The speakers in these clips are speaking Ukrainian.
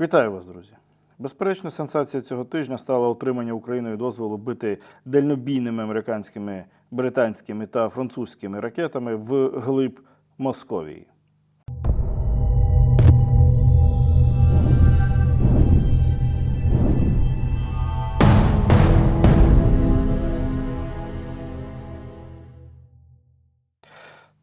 Вітаю вас, друзі! Безперечно, сенсацією цього тижня стало отримання Україною дозволу бити дальнобійними американськими, британськими та французькими ракетами в глиб Московії.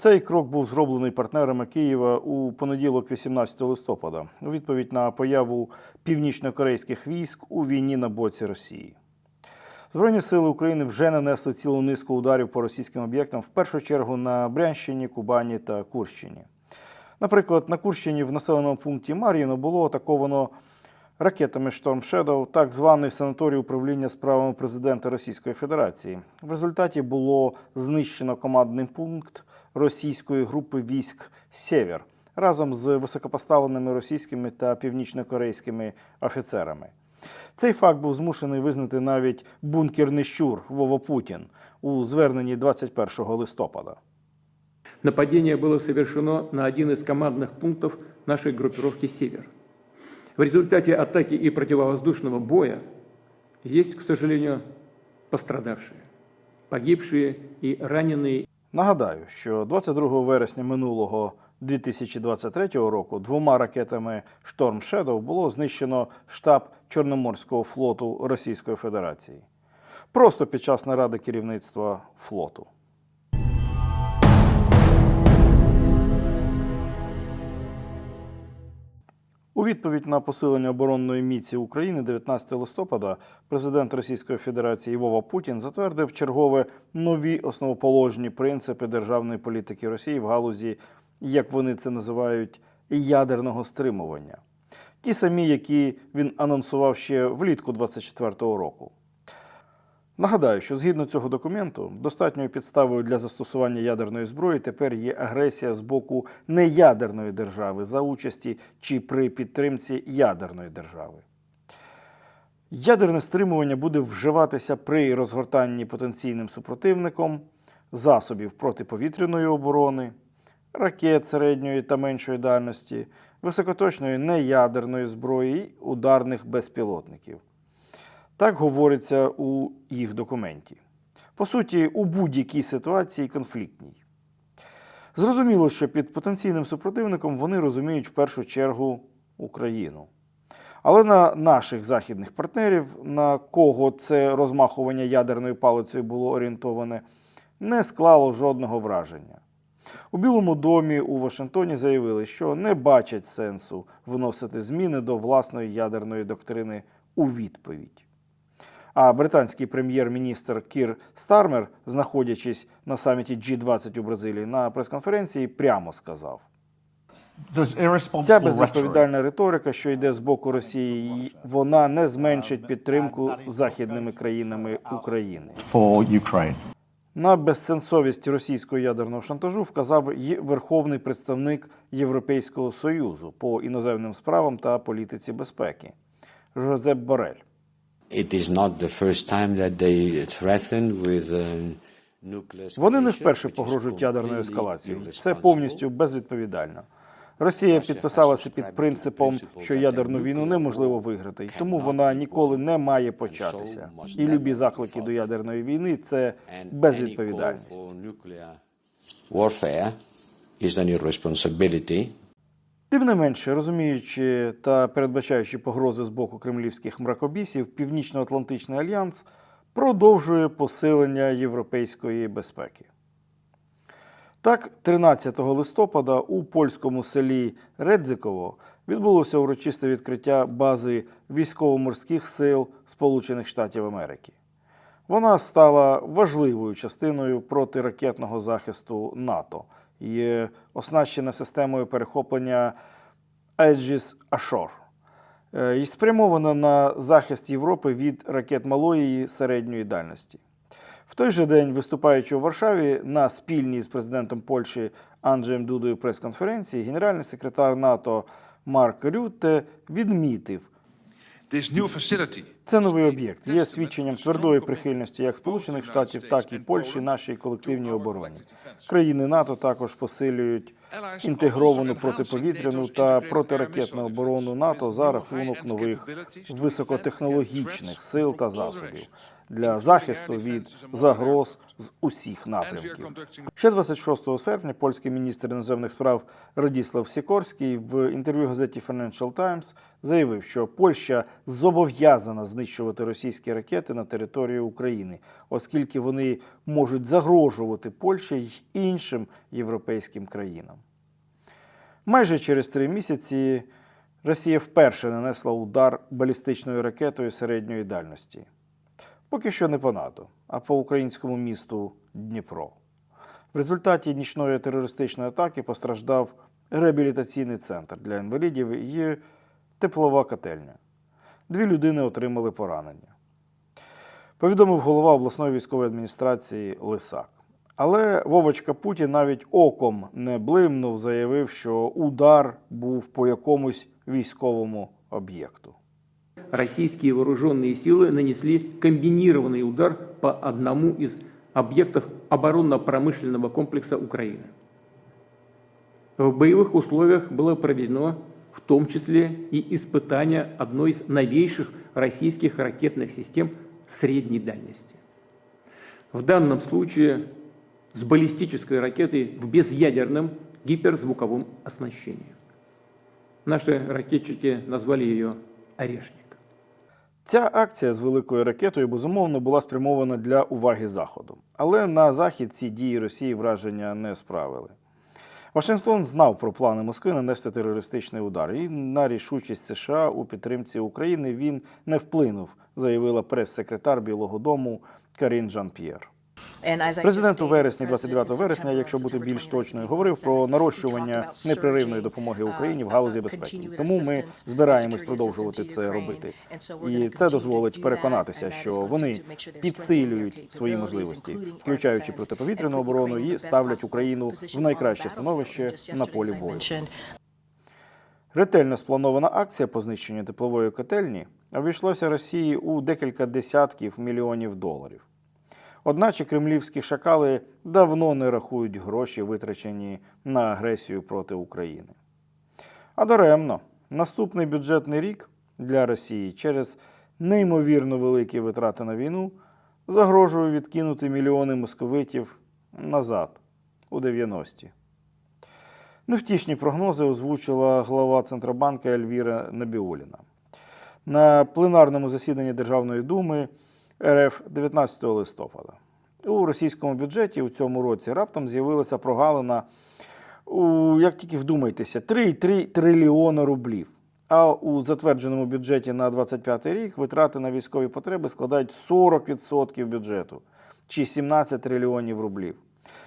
Цей крок був зроблений партнерами Києва у понеділок, 18 листопада, у відповідь на появу північнокорейських військ у війні на боці Росії. Збройні сили України вже нанесли цілу низку ударів по російським об'єктам, в першу чергу на Брянщині, Кубані та Курщині. Наприклад, на Курщині в населеному пункті Мар'їно було атаковано ракетами Storm Shadow так званий санаторій управління справами президента Російської Федерації. В результаті було знищено командний пункт російської групи військ Сєвєр разом з високопоставленими російськими та північнокорейськими офіцерами. Цей факт був змушений визнати навіть бункерний щур Вова Путін у зверненні 21 листопада. Нападение было совершено на один из командных пунктов нашей группировки «Север». В результате атаки и противовоздушного боя есть, к сожалению, пострадавшие, погибшие и раненые Нагадаю, що 22 вересня минулого 2023 року двома ракетами Storm Shadow було знищено штаб Чорноморського флоту Російської Федерації. Просто під час наради керівництва флоту. У відповідь на посилення оборонної міці України 19 листопада президент Російської Федерації Вова Путін затвердив чергове нові основоположні принципи державної політики Росії в галузі, як вони це називають, ядерного стримування. Ті самі, які він анонсував ще влітку 24-го року. Нагадаю, що згідно цього документу, достатньою підставою для застосування ядерної зброї тепер є агресія з боку неядерної держави за участі чи при підтримці ядерної держави. Ядерне стримування буде вживатися при розгортанні потенційним супротивником засобів протиповітряної оборони, ракет середньої та меншої дальності, високоточної неядерної зброї ударних безпілотників. Так говориться у їх документі. По суті, у будь-якій ситуації конфліктній. Зрозуміло, що під потенційним супротивником вони розуміють в першу чергу Україну. Але на наших західних партнерів, на кого це розмахування ядерною палицею було орієнтоване, не склало жодного враження. У Білому домі у Вашингтоні заявили, що не бачать сенсу вносити зміни до власної ядерної доктрини у відповідь. А британський прем'єр-міністр Кір Стармер, знаходячись на саміті G20 у Бразилії на прес-конференції, прямо сказав: ця безвідповідальна риторика, що йде з боку Росії, вона не зменшить підтримку західними країнами України. На безсенсовість російського ядерного шантажу вказав і верховний представник Європейського союзу по іноземним справам та політиці безпеки Жозеп Борель. It is not the first time that they threaten with uh, nuclear Вони не вперше pогрожують ядерною ескалацією. Це повністю безвідповідально. Росія підписалася під принципом, що ядерну війну неможливо виграти, і тому вона ніколи не має початися. І любі заклики до ядерної війни це безвідповідальність. Тим не менше, розуміючи та передбачаючи погрози з боку кремлівських мракобісів, Північно-Атлантичний альянс продовжує посилення європейської безпеки. Так, 13 листопада у польському селі Редзиково відбулося урочисте відкриття бази військово-морських сил Сполучених Штатів Америки. Вона стала важливою частиною протиракетного захисту НАТО і оснащена системою перехоплення Aegis Ashore е, і спрямована на захист Європи від ракет малої і середньої дальності. В той же день, виступаючи у Варшаві на спільній з президентом Польщі Анджеєм Дудою прес-конференції, генеральний секретар НАТО Марк Рютте відмітив, це новий об'єкт. Є свідченням твердої прихильності як Сполучених Штатів, так і Польщі нашій колективній обороні. Країни НАТО також посилюють інтегровану протиповітряну та протиракетну оборону НАТО за рахунок нових високотехнологічних сил та засобів для захисту від загроз з усіх напрямків. Ще 26 серпня польський міністр іноземних справ Радіслав Сікорський в інтерв'ю газеті Financial Times заявив, що Польща зобов'язана знищувати російські ракети на території України, оскільки вони можуть загрожувати Польщі й іншим європейським країнам. Майже через три місяці Росія вперше нанесла удар балістичною ракетою середньої дальності. Поки що не по НАТО, а по українському місту Дніпро. В результаті нічної терористичної атаки постраждав реабілітаційний центр для інвалідів і теплова котельня. Дві людини отримали поранення. Повідомив голова обласної військової адміністрації Лисак. Але Вовочка Путін навіть оком не блимнув, заявив, що удар був по якомусь військовому об'єкту. Российские вооруженные силы нанесли комбинированный удар по одному из объектов оборонно-промышленного комплекса Украины. В боевых условиях было проведено в том числе и испытание одной из новейших российских ракетных систем средней дальности. В данном случае с баллистической ракетой в безъядерном гиперзвуковом оснащении. Наши ракетчики назвали ее «Орешник». Ця акція з великою ракетою безумовно була спрямована для уваги Заходу. Але на Захід ці дії Росії враження не справили. Вашингтон знав про плани Москви нанести терористичний удар, і на рішучість США у підтримці України він не вплинув, заявила прес-секретар Білого Дому Карін Жан-П'єр. Президент у вересні, 29 вересня, якщо бути більш точною, говорив про нарощування непреривної допомоги Україні в галузі безпеки. Тому ми збираємось продовжувати це робити. І це дозволить переконатися, що вони підсилюють свої можливості, включаючи протиповітряну оборону, і ставлять Україну в найкраще становище на полі бою. Ретельно спланована акція по знищенню теплової котельні обійшлося Росії у декілька десятків мільйонів доларів. Одначе кремлівські шакали давно не рахують гроші, витрачені на агресію проти України. А даремно, наступний бюджетний рік для Росії через неймовірно великі витрати на війну загрожує відкинути мільйони московитів назад у 90-ті. Невтішні прогнози озвучила глава Центробанка Ельвіра Набіуліна. На пленарному засіданні Державної думи РФ 19 листопада. У російському бюджеті у цьому році раптом з'явилася прогалина, у, як тільки вдумайтеся, 3,3 трильйона рублів. А у затвердженому бюджеті на 25 рік витрати на військові потреби складають 40% бюджету чи 17 трильйонів рублів.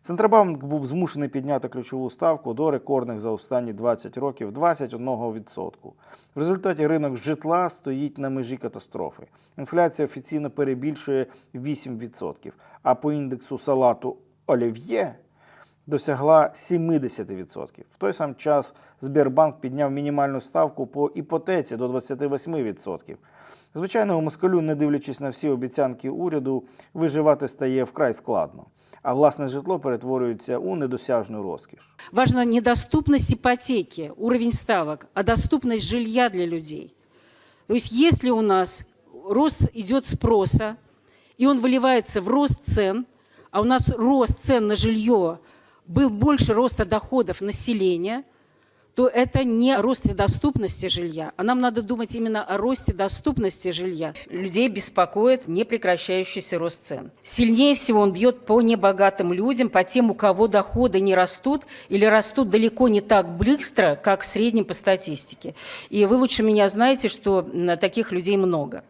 Центробанк був змушений підняти ключову ставку до рекордних за останні 20 років 21%. В результаті ринок житла стоїть на межі катастрофи. Інфляція офіційно перебільшує 8%, а по індексу салату олів'є досягла 70%. В той сам час Сбербанк підняв мінімальну ставку по іпотеці до 28%. Звичайно, у москалю, не дивлячись на всі обіцянки уряду, виживати стає вкрай складно, а власне житло перетворюється у недосяжну розкіш. Важна не доступность ипотеки, уровень ставок, а доступность жилья для людей. То есть если у нас рост идет спроса, и он выливается в рост цен, а у нас рост цен на жилье был больше роста доходов населения, то это не о росте доступности жилья, а нам надо думать именно о росте доступности жилья. Людей беспокоит непрекращающийся рост цен. Сильнее всего он бьет по небогатым людям, по тем, у кого доходы не растут или растут далеко не так быстро, как в среднем по статистике. И вы лучше меня знаете, что м, таких людей много.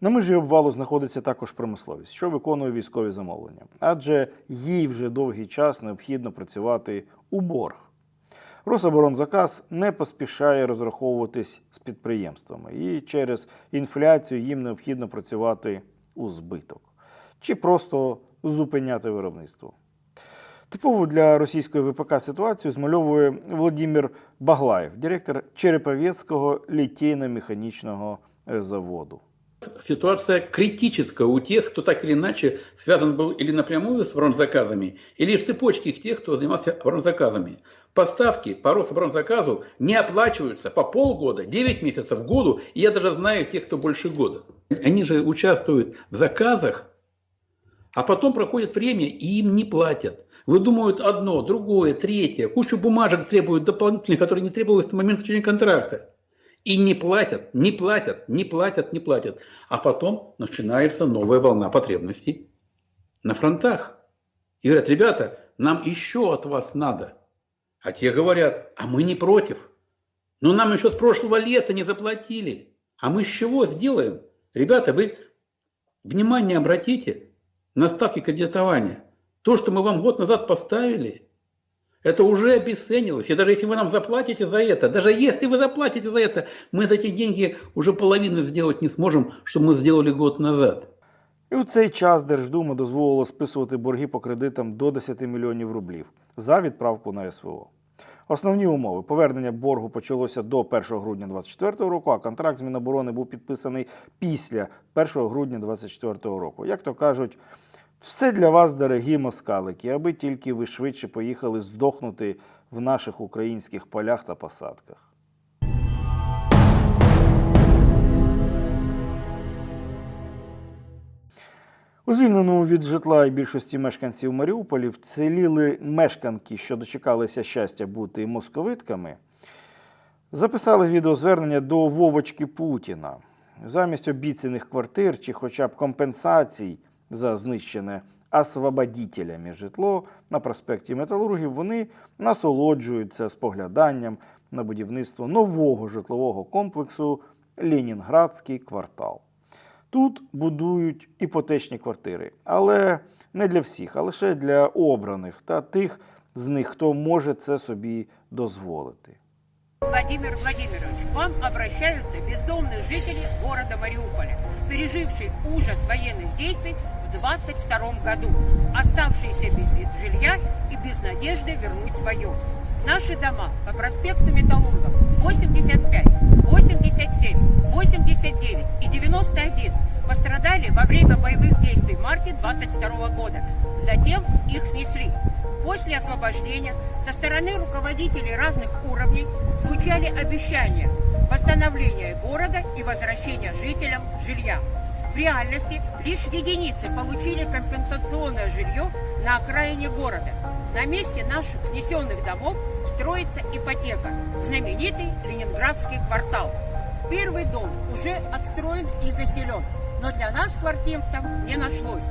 На межі обвалу знаходиться також промисловість, що виконує військові замовлення, адже їй вже довгий час необхідно працювати у борг. Рособоронзаказ не поспішає розраховуватись з підприємствами, і через інфляцію їм необхідно працювати у збиток чи просто зупиняти виробництво. Типову для російської ВПК ситуацію змальовує Володимир Баглаєв, директор Череповецького літейно-механічного е, заводу. Ситуация критическая у тех, кто так или иначе связан был или напрямую с оборонзаказами, или в цепочке тех, кто занимался оборонзаказами. поставки по Рособоронзаказу не оплачиваются по полгода, 9 месяцев в году, и я даже знаю тех, кто больше года. Они же участвуют в заказах, а потом проходит время и им не платят. Выдумывают одно, другое, третье, кучу бумажек требуют дополнительных, которые не требовалось на момент заключения контракта. И не платят, не платят, не платят, не платят. А потом начинается новая волна потребностей на фронтах. И говорят, ребята, нам еще от вас надо. А те говорят, а мы не против. Но нам еще с прошлого лета не заплатили. А мы с чего сделаем? Ребята, вы внимание обратите на ставки кредитования. То, что мы вам год назад поставили, это уже обесценилось. И даже если вы нам заплатите за это, даже если вы заплатите за это, мы за эти деньги уже половину сделать не сможем, что мы сделали год назад. І у цей час Держдума дозволила списувати борги по кредитам до 10 мільйонів рублів за відправку на СВО. Основні умови повернення боргу почалося до 1 грудня 2024 року, а контракт з Міноборони був підписаний після 1 грудня 2024 року. Як то кажуть, все для вас, дорогі москалики, аби тільки ви швидше поїхали здохнути в наших українських полях та посадках. У звільненому від житла і більшості мешканців Маріуполі вціліли мешканки, що дочекалися щастя бути московитками, записали відеозвернення до Вовочки Путіна. Замість обіцяних квартир чи хоча б компенсацій за знищене освободітелями житло на проспекті Металургів вони насолоджуються спогляданням на будівництво нового житлового комплексу Ленінградський квартал. Тут будують іпотечні квартири, але не для всіх, а лише для обраних та тих з них, хто може це собі дозволити. Владимир Владимирович, вам обращаются бездомные жители города Мариуполя, пережившие ужас военных действий в 22 году, оставшиеся без жилья и без надежды вернуть свое. Наши дома по проспекту Металлургов 85, 87, 89 и 91 пострадали во время боевых действий в марте 22 года. Затем их снесли. После освобождения со стороны руководителей разных уровней звучали обещания восстановления города и возвращения жителям жилья. В реальности лишь единицы получили компенсационное жилье на окраине города. На месте наших снесенных домов строится ипотека, знаменитый Ленинградский квартал. Первый дом уже отстроен и заселен, но для нас квартир там не нашлось.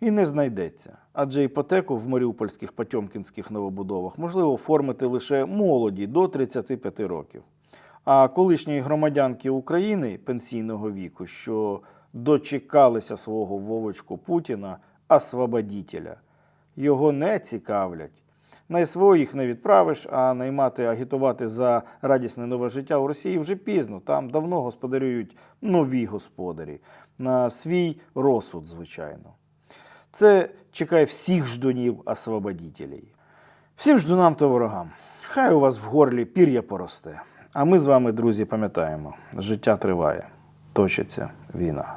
І не знайдеться. Адже іпотеку в маріупольських потьомкінських новобудовах можливо оформити лише молоді до 35 років. А колишні громадянки України пенсійного віку, що дочекалися свого Вовочку Путіна, освободітеля, його не цікавлять. На СВО їх не відправиш, а наймати агітувати за радісне нове життя в Росії вже пізно. Там давно господарюють нові господарі на свій розсуд, звичайно. Це чекає всіх ждунів освободітелей. Всім ждунам та ворогам. Хай у вас в горлі пір'я поросте. А ми з вами, друзі, пам'ятаємо, життя триває, точиться війна.